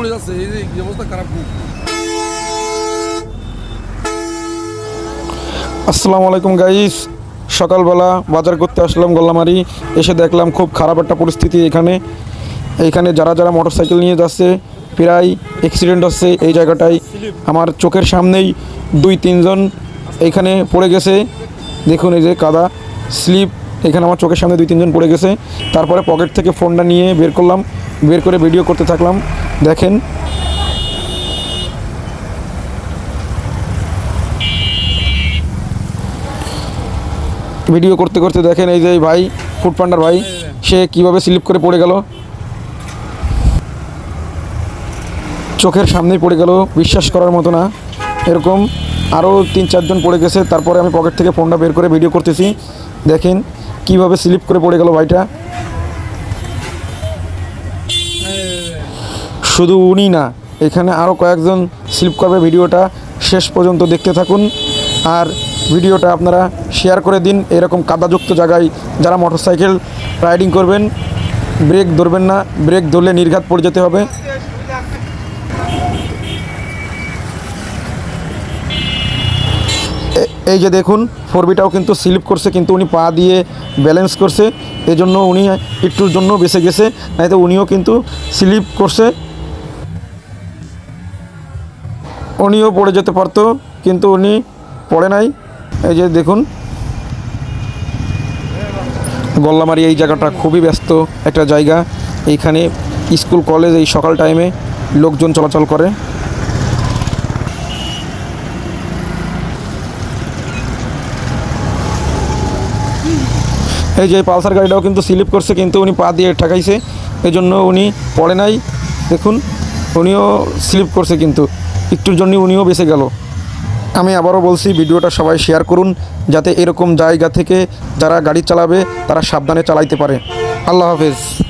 পড়ে যাচ্ছে এই যে অবস্থা খারাপ আসসালামু আলাইকুম গাইস সকালবেলা বাজার করতে আসলাম গোল্লামারি। এসে দেখলাম খুব খারাপ একটা পরিস্থিতি এখানে। এইখানে যারা যারা মোটরসাইকেল নিয়ে যাচ্ছে, প্রায় অ্যাক্সিডেন্ট হচ্ছে এই জায়গাটায়। আমার চোখের সামনেই দুই, তিনজন এইখানে পড়ে গেছে। দেখুন এই যে কাদা স্লিপ এখানে আমার চোখের সামনে দুই, তিনজন পড়ে গেছে। তারপরে পকেট থেকে ফোনটা নিয়ে বের করলাম। বের করে ভিডিও করতে থাকলাম। দেখেন। ভিডিও করতে করতে দেখেন এই যে ভাই, ফুড পান্ডার ভাই, সে কীভাবে স্লিপ করে পড়ে গেল। চোখের সামনেই পড়ে গেল, বিশ্বাস করার মতো না। এরকম আরও তিন চারজন পড়ে গেছে, তারপরে আমি পকেট থেকে ফোনটা বের করে ভিডিও করতেছি। দেখেন কীভাবে স্লিপ করে পড়ে গেল ভাইটা। শুধু উনি না, এখানে আরও কয়েকজন স্লিপ করবে ভিডিওটা শেষ পর্যন্ত দেখতে থাকুন। আর ভিডিওটা আপনারা শেয়ার করে দিন, এরকম কাদাযুক্ত জায়গায় যারা মোটরসাইকেল রাইডিং করবেন ব্রেক ধরবেন না ব্রেক ধরলে নির্ঘাত পড়ে যেতে হবে। এই যে দেখুন ফোরবিটাও কিন্তু স্লিপ করছে, কিন্তু উনি পা দিয়ে ব্যালেন্স করছে, এজন্য উনি একটুর জন্য বেঁচে গেছে নয়তো উনিও কিন্তু স্লিপ করছে। উনিও পড়ে যেতে পারতো, কিন্তু উনি পড়ে নাই। এই যে দেখুন। গল্লামারি এই জায়গাটা খুবই ব্যস্ত একটা জায়গা। এইখানে স্কুল, কলেজ এই সকাল টাইমে লোকজন চলাচল করে। এই যে পালসার গাড়িটাও কিন্তু স্লিপ করছে, কিন্তু উনি পা দিয়ে ঠেকাইছে। এই জন্য উনি পড়ে নাই। দেখুন, উনিও স্লিপ করছে কিন্তু। একটুর জন্য উনিও বেঁচে গেল। আমি আবারও বলছি, ভিডিওটা সবাই শেয়ার করুন, যাতে এরকম জায়গা থেকে যারা গাড়ি চালাবে, তারা সাবধানে চালাইতে পারে। আল্লাহ হাফেজ।